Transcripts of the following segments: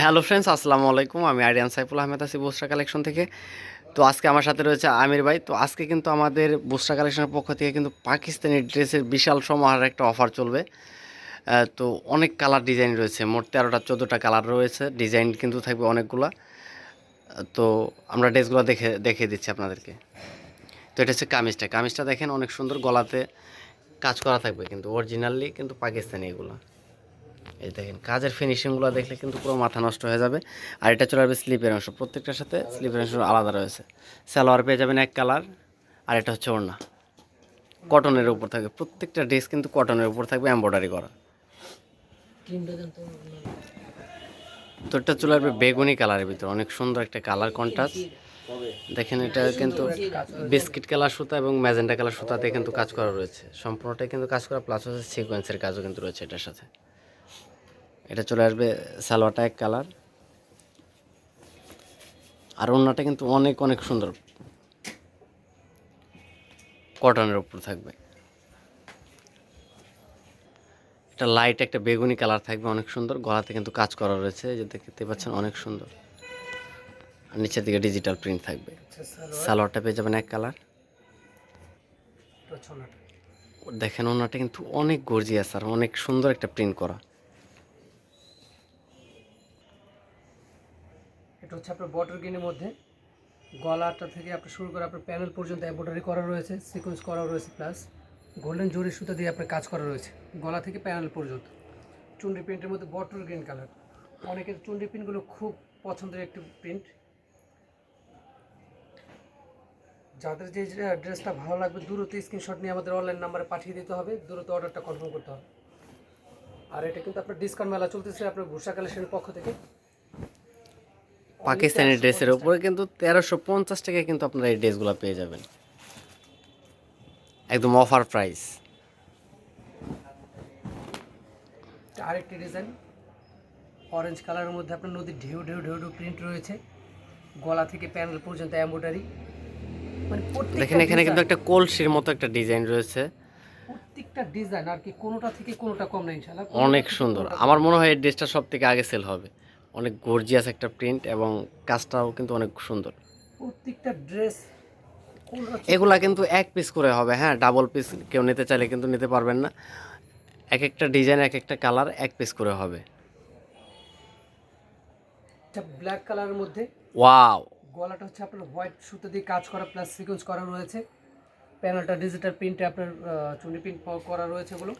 Hello friends আসসালামু আলাইকুম। আমি আরিয়ান সাইফুল আহমেদ আছি বুসরা কালেকশন থেকে। তো আজকে আমার সাথে রয়েছে আমির ভাই। তো আজকে কিন্তু আমাদের বুসরা কালেকশনের পক্ষ থেকে কিন্তু পাকিস্তানি ড্রেসের বিশাল সমাহার একটা অফার চলবে। তো অনেক কালার ডিজাইন রয়েছে। মোট তেরোটা, চোদ্দোটা কালার রয়েছে। ডিজাইন কিন্তু থাকবে অনেকগুলা। তো আমরা ড্রেসগুলো দেখে, দেখিয়ে দিচ্ছি আপনাদেরকে। তো এটা হচ্ছে কামিজটা। কামিজটা দেখেন, অনেক সুন্দর গলাতে কাজ করা থাকবে কিন্তু। অরিজিনালি কিন্তু পাকিস্তানি এগুলো। এই দেখেন, কাজের ফিনিশিংগুলো দেখলে কিন্তু পুরো মাথা নষ্ট হয়ে যাবে। আর এটা চলে আসবে স্লিপের অংশ। প্রত্যেকটার সাথে স্লিপের অংশ আলাদা রয়েছে। সালোয়ার পেয়ে যাবেন এক কালার আর এটা হচ্ছে ওড়না। কটনের উপর থাকবে প্রত্যেকটা ড্রেস কিন্তু কটনের উপর থাকবে এম্ব্রয়ডারি করা। তো এটা চলে আসবে বেগুনি কালারের ভিতরে। অনেক সুন্দর একটা কালার কন্ট্রাস্ট দেখেন, এটা কিন্তু বিস্কিট কালার সুতা এবং ম্যাজেন্টা কালার সুতাতে কিন্তু কাজ করা রয়েছে। সম্পূর্ণটাই কিন্তু কাজ করা প্লাস হচ্ছে সিকোয়েন্সের কাজও কিন্তু রয়েছে এটার সাথে। এটা চলে আসবে সালোয়ারটা এক কালার। আর অন্যটা কিন্তু অনেক অনেক সুন্দর। কটনের উপর থাকবে। এটা লাইট একটা বেগুনি কালার থাকবে, অনেক সুন্দর। গলাতে কিন্তু কাজ করা রয়েছে যে দেখতে পাচ্ছেন অনেক সুন্দর। আর নিচের দিকে ডিজিটাল প্রিন্ট থাকবে। সালোয়ারটা পেয়ে যাবেন এক কালার। দেখেন ওনাটা কিন্তু অনেক গর্জিয়াস আর অনেক সুন্দর একটা প্রিন্ট করা। এটা হচ্ছে আপনার বটর গ্রিনের মধ্যে। গলাটা থেকে আপনার শুরু করে আপনার প্যানেল পর্যন্ত এম্ব্রয়ডারি করা রয়েছে সিকোয়েন্স করা রয়েছে প্লাস গোল্ডেন জরি সুতা দিয়ে আপনার কাজ করা রয়েছে, গলা থেকে প্যানেল পর্যন্ত। চুন্ডি প্রিন্টের মধ্যে বটর গ্রিন কালার অনেকের চুন্ডি প্রিন্টগুলো খুব পছন্দের একটি প্রিন্ট যাদের যে ড্রেসটা ভালো লাগবে, দ্রুত স্ক্রিনশট নিয়ে আমাদের অনলাইন নাম্বারে পাঠিয়ে দিতে হবে, দ্রুত অর্ডারটা কনফার্ম করতে হবে। আর এটা কিন্তু আপনার ডিসকাউন্ট মেলা চলতেছে আপনার ভূষা কালেকশনের পক্ষ থেকে। পাকিস্তানি ড্রেসের উপরে কিন্তু তেরোশো পঞ্চাশ টাকায় কিন্তু আপনারা এই ড্রেসগুলো পেয়ে যাবেন। একদম অফার প্রাইস আরেকটি ডিজাইন অরেঞ্জ কালারের মধ্যে আপনার নদীর ঢেউ ঢেউ ঢেউ ঢেউ প্রিন্ট রয়েছে। গলা থেকে প্যানেল পর্যন্ত এম্ব্রয়ডারি মানে দেখেন এখানে কিন্তু একটা কলসির মতো একটা ডিজাইন রয়েছে। প্রত্যেকটা ডিজাইন আর কি কোনোটা থেকে কোনোটা কম না ইনশাআল্লাহ। অনেক সুন্দর। আমার মনে হয় এই ড্রেসটা সব থেকে আগে সেল হবে। অনেক গর্জিয়াস একটা প্রিন্ট এবং কাজটাও কিন্তু অনেক সুন্দর। প্রত্যেকটা ড্রেস এগুলা কিন্তু এক পিস করে হবে হ্যাঁ ডাবল পিস কেউ নিতে চাইলে কিন্তু নিতে পারবেন না। এক একটা ডিজাইন এক একটা কালার এক পিস করে হবে। ব্ল্যাক কালারের মধ্যে ওয়াও গলাটা হচ্ছে আপনার হোয়াইট সুতো দিয়ে কাজ করা প্লাস সিকোয়েন্স করা রয়েছে। প্যানেলটা ডিজিটাল প্রিন্টে আপনার চুনি প্রিন্ট করা রয়েছে এগুলো।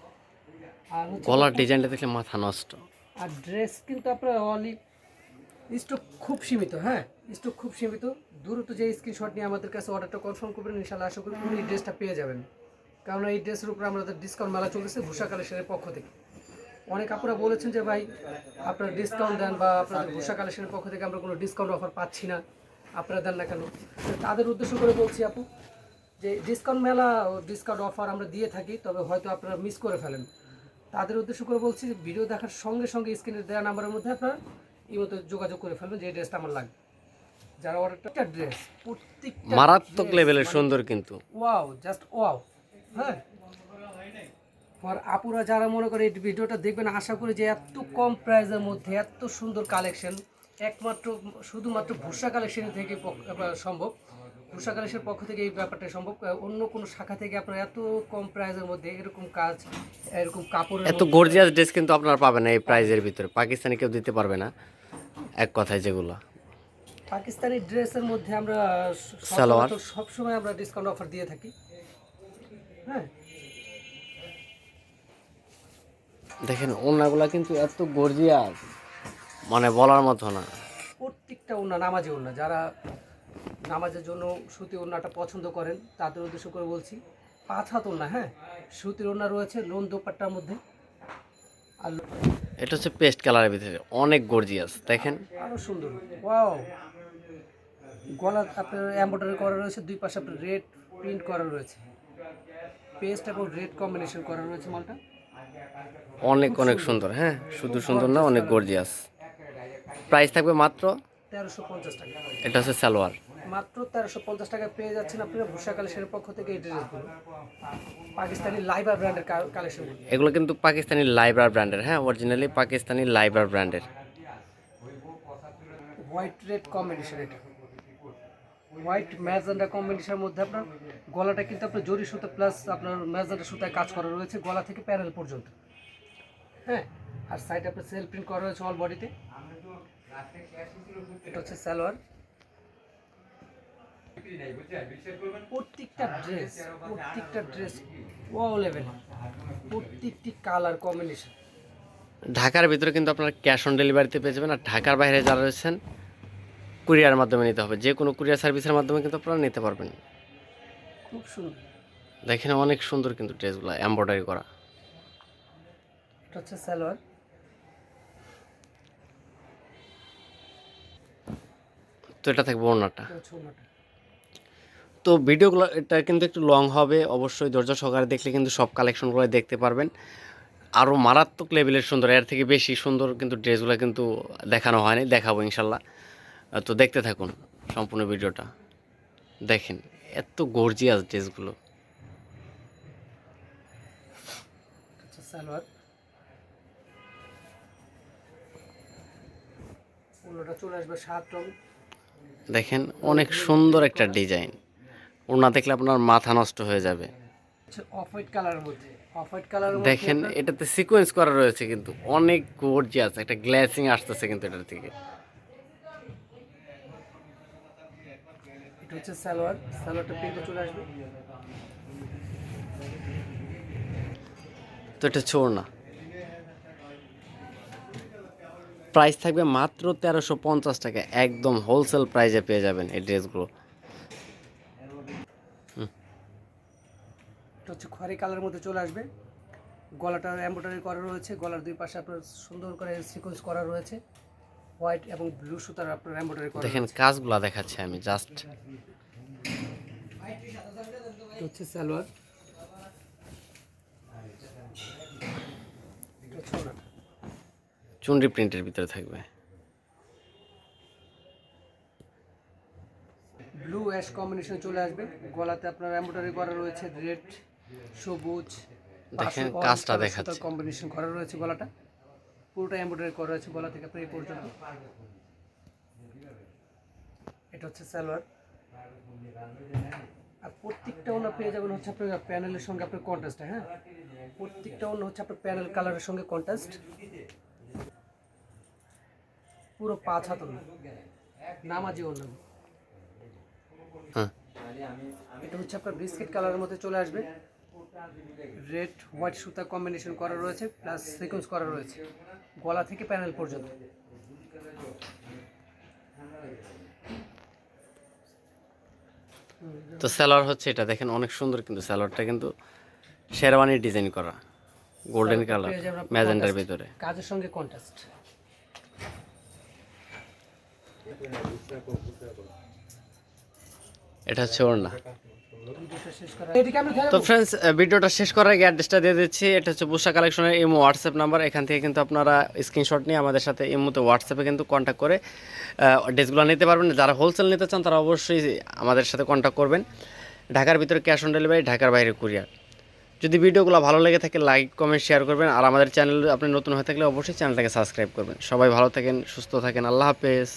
আর গলার ডিজাইনটা দেখলে মাথা নষ্ট। আর ড্রেস কিন্তু আপনার অনলি স্টক খুব সীমিত হ্যাঁ? স্টক খুব সীমিত। দ্রুত যে স্ক্রিনশট নিয়ে আমাদের কাছে অর্ডারটা কনফার্ম করবেন ইনশাল্লাহ আশা করি এই ড্রেসটা পেয়ে যাবেন। কারণ এই ড্রেসের উপরে আমাদের ডিসকাউন্ট মেলা চলতেছে ভূষা কালেকশনের পক্ষ থেকে। অনেক আপনারা বলেছেন যে, ভাই, আপনারা ডিসকাউন্ট দেন বা আপনাদের ভূষা কালেকশনের পক্ষ থেকে আমরা কোনো ডিসকাউন্ট অফার পাচ্ছি না। আপনারা দেন না কেন? তাদের উদ্দেশ্য করে বলছি আপু, যে ডিসকাউন্ট মেলা ডিসকাউন্ট অফার আমরা দিয়ে থাকি, তবে হয়তো আপনারা মিস করে ফেলেন। তাদের উদ্দেশ্য করে বলছি যে ভিডিও দেখার সঙ্গে সঙ্গে স্ক্রিনে দেওয়া নাম্বারের মধ্যে আপনারা এই মতো যোগাযোগ করে ফেলবেন যে ড্রেসটা আমার লাগবে। যারা অর্ডারটা ড্রেস প্রত্যেকটা মারাত্মক লেভেলের সুন্দর কিন্তু। ওয়াও জাস্ট ওয়াও হ্যাঁ? আর আপুরা যারা মনে করে এই ভিডিওটা দেখবেন আশা করি যে এত কম প্রাইসের মধ্যে এত সুন্দর কালেকশন একমাত্র শুধুমাত্র ভূষা কালেকশন থেকে সম্ভব। ভূষা পক্ষ থেকে এই ব্যাপারটা সম্ভব? অন্য কোনো শাখা থেকে আপনারা এত কম প্রাইজের মধ্যে এরকম কাজ এরকম কাপড় এত গর্জিয়াস ড্রেস কিন্তু আপনারা পাবেন না এই প্রাইজের ভিতরে। পাকিস্তানি কেউ দিতে পারবে না এক কথায় যেগুলো। পাকিস্তানি ড্রেসের মধ্যে আমরা সালোয়ার। সচরাচর সবসময় আমরা ডিসকাউন্ট অফার দিয়ে থাকি। হ্যাঁ। দেখেন ওনাগুলা কিন্তু এত গর্জিয়াস মানে বলার মতো না। প্রত্যেকটা ওনা নামাজি ওনা যারা নামাজের জন্য সুতি ওনাটা পছন্দ করেন তাদের উদ্দেশ্য করে বলছি পাঁচ হাত ওনা হ্যাঁ? সুতির ওনা রয়েছে লোন দোপাট্টার মধ্যে। আর এটা হচ্ছে পেস্ট কালারের ভিতরে অনেক গর্জিয়াস দেখেন। আরও সুন্দর ওয়াও। গলা আপনার এম্ব্রয়ডারি করা রয়েছে দুই পাশে আপনার রেড প্রিন্ট করা রয়েছে। পেস্ট এবং রেড কম্বিনেশন করা রয়েছে মালটা। অনেক অনেক সুন্দর হ্যাঁ? শুধু সুন্দর না অনেক গর্জিয়াস। প্রাইস থাকবে মাত্র তেরোশো পঞ্চাশ টাকা। এটা হচ্ছে সালোয়ার। মাত্র তেরোশো পঞ্চাশ টাকা পেয়ে যাচ্ছেন আপনারা ভূষা কালেকশনের পক্ষ থেকে এই ড্রেসগুলো। পাকিস্তানি লাইবার ব্র্যান্ডের কালেকশন। এগুলো কিন্তু পাকিস্তানি লাইব্রার ব্র্যান্ডের হ্যাঁ অরিজিনালি পাকিস্তানি লাইব্রার ব্র্যান্ডের। হোয়াইট রেড কম্বিনেশন এটা। হোয়াইট ম্যাজেন্ডা কম্বিনেশনের মধ্যে আপনার গলাটা কিন্তু আপনার জরি সুতো প্লাস আপনার ম্যাজেন্ডা সুতায় কাজ করা রয়েছে গলা থেকে প্যানেল পর্যন্ত। হ্যাঁ আর সাইড আপনার সেল প্রিন্ট করা রয়েছে অল বডিতে এটা হচ্ছে সালোয়ার। প্রত্যেকটা ড্রেস প্রত্যেকটা ড্রেস লেভেল প্রত্যেকটি কালার কম্বিনেশন ঢাকার ভিতরে কিন্তু আপনারা ক্যাশ অন ডেলিভারিতে পেয়ে যাবেন আর ঢাকার বাইরে যারা রয়েছেন কুরিয়ার মাধ্যমে নিতে হবে। যে কোনো কুরিয়ার সার্ভিসের মাধ্যমে কিন্তু আপনারা নিতে পারবেন। খুব সুন্দর। দেখেন অনেক সুন্দর কিন্তু ড্রেসগুলো এমব্রয়ডারি করা। এটা হচ্ছে সালোয়ার। তো এটা থাকবে ওনাটা ওড়নাটা। তো ভিডিওগুলো এটা কিন্তু একটু লং হবে। অবশ্যই ধৈর্য সহকারে দেখলে কিন্তু সব কালেকশনগুলো দেখতে পারবেন। আরও মারাত্মক লেভেলের সুন্দর এর থেকে বেশি সুন্দর কিন্তু ড্রেসগুলো কিন্তু দেখানো হয়নি। দেখাবো ইনশাল্লাহ। তো দেখতে থাকুন সম্পূর্ণ ভিডিওটা। দেখেন এত গর্জিয়াস ড্রেসগুলো। সালোয়ার। চলে আসবে সাত রং। দেখেন অনেক সুন্দর একটা ডিজাইন। ওনা দেখলে আপনার মাথা নষ্ট হয়ে যাবে। কালারের দেখেন এটাতে সিকোয়েন্স করা রয়েছে কিন্তু অনেক গর্জিয়াস একটা গ্ল্যাসিং আসতেছে কিন্তু এটার থেকে হচ্ছে সালোয়ার সালোয়ারটা প্রিন্টে চলে আসবে। তো এটা ছোড় না। প্রাইস থাকবে মাত্র তেরোশো পঞ্চাশ টাকা একদম হোলসেল প্রাইসে পেয়ে যাবেন এই ড্রেসগুলো এটা হচ্ছে খয়েরি কালারের মধ্যে চলে আসবে। গলাটা এমব্রয়ডারি করা রয়েছে গলার দুই পাশে আপনার সুন্দর করে সিকোয়েন্স করা রয়েছে। হোয়াইট এবং ব্লু সুতার আপনার এমব্রয়ডারি করা দেখেন কাজগুলো দেখাচ্ছি আমি জাস্ট হচ্ছে সালোয়ার। চুনরি প্রিন্টের ভিতরে থাকবে। ব্লু অ্যাশ কম্বিনেশন চলে আসবে। গলাতে আপনার এমব্রয়ডারি করা রয়েছে রেড সবুজ দেখেন কাজটা দেখাচ্ছে। কম্বিনেশন করা রয়েছে গলাটা। পুরোটা এমব্রয়ডারি করা রয়েছে গলা থেকে এই পর্যন্ত। এটা হচ্ছে সালোয়ার। আর প্রত্যেকটা ওনা পেয়ে যাবেন হচ্ছে আপনার প্যানেলের সঙ্গে আপনার কন্ট্রাস্ট হ্যাঁ? প্রত্যেকটা ওনা হচ্ছে আপনার প্যানেল কালারের সঙ্গে কন্ট্রাস্ট পুরো পাঁচ হাত ওনা। নামাজি ওনা। হ্যাঁ। এটা হচ্ছে আপনার বিস্কিট কালারের মধ্যে চলে আসবে। রেড হোয়াইট সুতা কম্বিনেশন করা রয়েছে প্লাস সিকোয়েন্স করা রয়েছে গলা থেকে প্যানেল পর্যন্ত। তো স্যালোয়ার হচ্ছে এটা দেখেন অনেক সুন্দর কিন্তু স্যালোয়ারটা কিন্তু শেরওয়ানির ডিজাইন করা গোল্ডেন কালার ম্যাজেন্ডার ভিতরে। কাজের সঙ্গে কন্ট্রাস্ট এটা হচ্ছে ওর না তো ফ্রেন্ডস ভিডিওটা শেষ করার আগে অ্যাড্রেসটা দিয়ে দিচ্ছি। এটা হচ্ছে বুসা কালেকশনের ইমো হোয়াটসঅ্যাপ নাম্বার এখান থেকে কিন্তু আপনারা স্ক্রিনশট নিয়ে আমাদের সাথে ইমোতে হোয়াটসঅ্যাপে কিন্তু কন্ট্যাক্ট করে ড্রেসগুলো নিতে পারবেন। যারা হোলসেল নিতে চান তারা অবশ্যই আমাদের সাথে কন্ট্যাক্ট করবেন। ঢাকার ভিতরে ক্যাশ অন ডেলিভারি ঢাকার বাইরে কুরিয়ার যদি ভিডিওগুলো ভালো লেগে থাকে লাইক কমেন্ট শেয়ার করবেন। আর আমাদের চ্যানেল আপনি নতুন হয়ে থাকলে অবশ্যই চ্যানেলটাকে সাবস্ক্রাইব করবেন। সবাই ভালো থাকেন সুস্থ থাকেন। আল্লাহ হাফেজ।